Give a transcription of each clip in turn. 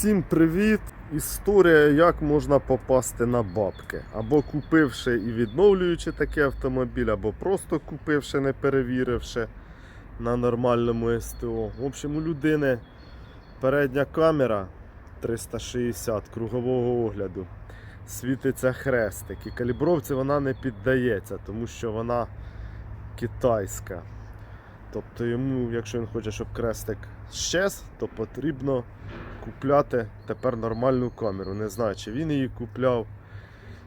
Всім привіт! Історія, як можна попасти на бабки. Або купивши і відновлюючи такий автомобіль, або просто купивши, не перевіривши на нормальному СТО. В общем, у людини передня камера 360 кругового огляду. Світиться хрестик. І калібровці вона не піддається, тому що вона китайська. Тобто йому, якщо він хоче, щоб крестик щез, то потрібно купляти тепер нормальну камеру. Не знаю, чи він її купляв,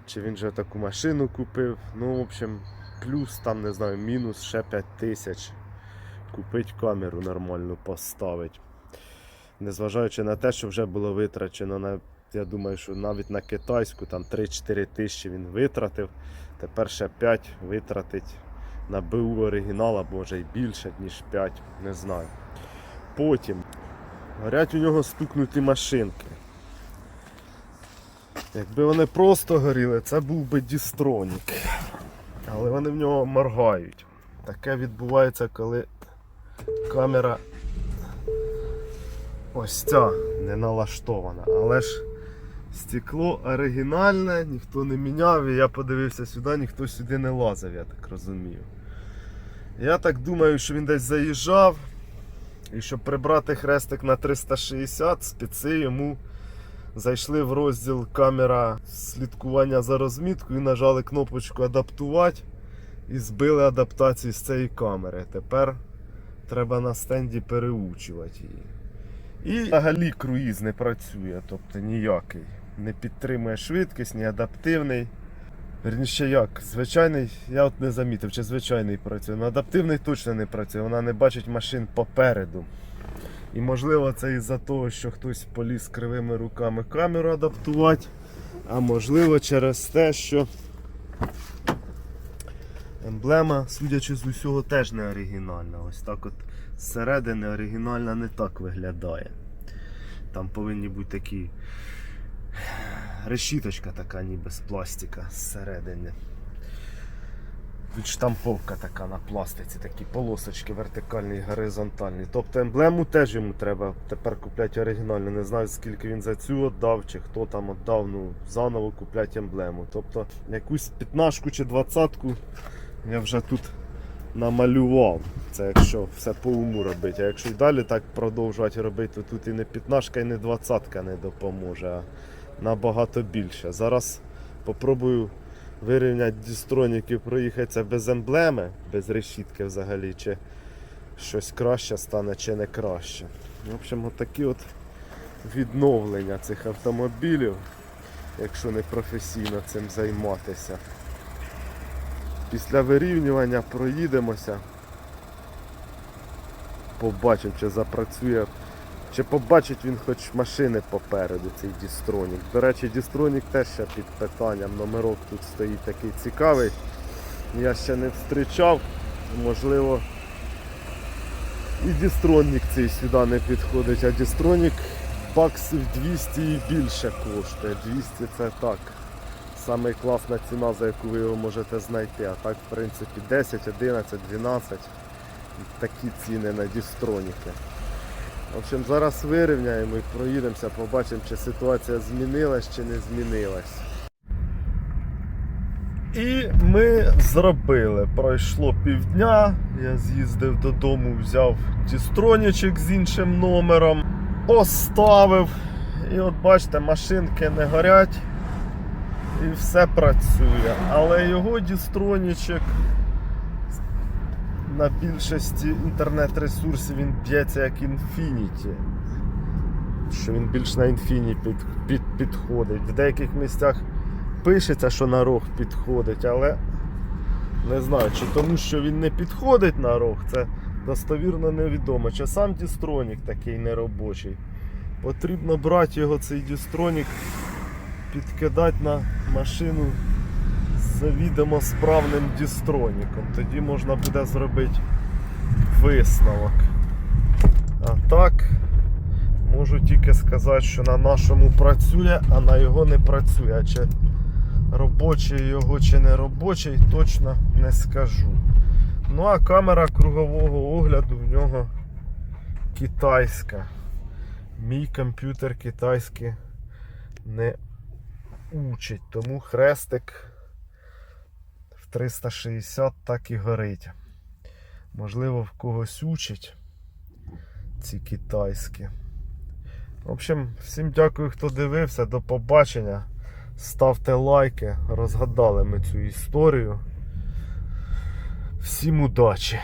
чи він вже таку машину купив. Ну, в общем, плюс там, не знаю, мінус ще 5 тисяч. Купить камеру нормальну, поставить. Незважаючи на те, що вже було витрачено на. Я думаю, що навіть на китайську там 3-4 тисячі він витратив. Тепер ще 5 витратить на БУ оригінал, або може і більше, ніж 5, не знаю. Потім горять у нього стукнуті машинки. Якби вони просто горіли, це був би дістронік. Але вони в нього моргають. Таке відбувається, коли камера ось ця не налаштована. Але ж стекло оригінальне, ніхто не міняв, і я подивився сюди, ніхто сюди не лазив, я так розумію. Я так думаю, що він десь заїжджав. І щоб прибрати хрестик на 360, спеці йому зайшли в розділ камера слідкування за розміткою, нажали кнопочку адаптувати і збили адаптацію з цієї камери. Тепер треба на стенді переучувати її. І взагалі круїз не працює, тобто ніякий. Не підтримує швидкість, ні адаптивний. Верніше як, звичайний, я от не замітив, чи звичайний працює. Ну, адаптивний точно не працює, вона не бачить машин попереду. І можливо це із-за того, що хтось поліз кривими руками камеру адаптувати, а можливо через те, що емблема, судячи з усього, теж не оригінальна. Ось так от зсередини оригінальна не так виглядає. Там повинні бути такі решіточка така ніби з пластика зсередини. Відштамповка така на пластиці, такі полосочки вертикальні і горизонтальні. Тобто емблему теж йому треба тепер купляти оригінальну. Не знаю скільки він за цю віддав, чи хто там віддав, ну заново купляти емблему. Тобто якусь 15 чи 20 я вже тут намалював. Це якщо все по уму робити. А якщо і далі так продовжувати робити, то тут і не 15 і не 20 не допоможе, а набагато більше. Зараз попробую вирівняти дістроніки, проїхатися без емблеми, без решітки взагалі, чи щось краще стане, чи не краще. В общем, отакі от відновлення цих автомобілів, якщо не професійно цим займатися. Після вирівнювання проїдемося. Побачимо, чи запрацює, чи побачить він хоч машини попереду, цей Дістронік. До речі, Дістронік теж ще під питанням. Номерок тут стоїть такий цікавий. Я ще не зустрічав. Можливо, і Дістронік цей сюди не підходить, а Дістронік баксів 200 і більше коштує. 200 це так. Саме класна ціна, за яку ви його можете знайти. А так, в принципі, 10, 11, 12. Такі ціни на дістроніки. В общем, зараз вирівняємо і проїдемося, побачимо, чи ситуація змінилась чи не змінилась. І ми зробили. Пройшло півдня. Я з'їздив додому, взяв дістронічок з іншим номером, поставив. І от бачите, машинки не горять і все працює. Але його дістронічок на більшості інтернет-ресурсів він б'ється як Infinity. Що він більш на Infinity під, під, підходить. В деяких місцях пишеться, що на рог підходить, але не знаю, чи тому що він не підходить на рог, це достовірно невідомо. Чи сам дістронік такий неробочий. Потрібно брати його цей дістронік підкидати на машину завідомо справним дістроніком. Тоді можна буде зробити висновок. А так, можу тільки сказати, що на нашому працює, а на його не працює. А Чи робочий його чи не робочий, точно не скажу. Ну а камера кругового огляду в нього китайська. мій комп'ютер китайський не учить, тому хрестик 360 так і горить. Можливо, в когось учить ці китайські. В общем, всім дякую, хто дивився. До побачення. Ставте лайки. Розгадали ми цю історію. Всім удачі!